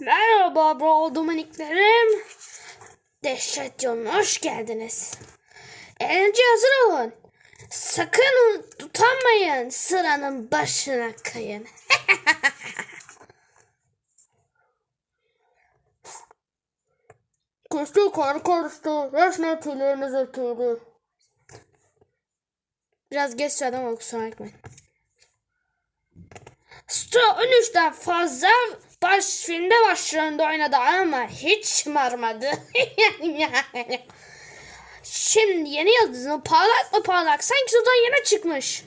Merhaba bro dominiklerim. Dehşet yoluna hoş geldiniz. Eğlence hazır olun. Sakın utanmayın. Sıranın başına kayın. Kuştu kar karıştı. Resmen tüyleriniz ötürdü. Biraz geç söyledim ama kusura bakmayın. Sto 13'ten fazla baş filmde başlarında oynadı ama hiç şımarmadı. Şimdi yeni yıldızın parlak mı parlak sanki sudan yeni çıkmış.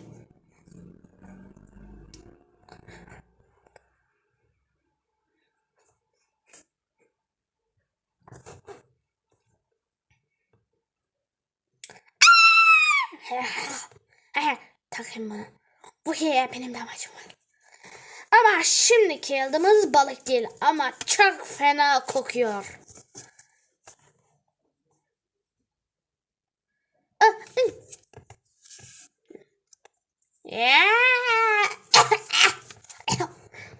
Takayım bunu. Bu hile benim de amacım var. Ama şimdiki yıldımız balık değil ama çok fena kokuyor.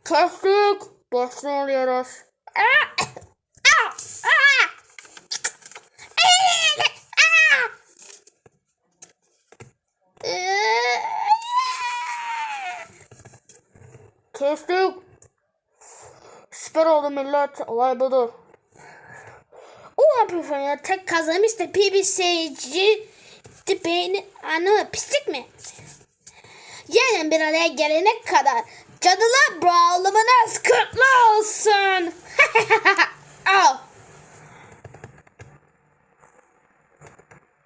Kestik. Başlıyoruz. Ah, Kestik. Süper oldu millet. Olay budur. O yapıyorsun ya. Tek kazanmış da PBS'ci tipini anı pislik mi? Yarın bir araya gelene kadar cadılar olsun. Al.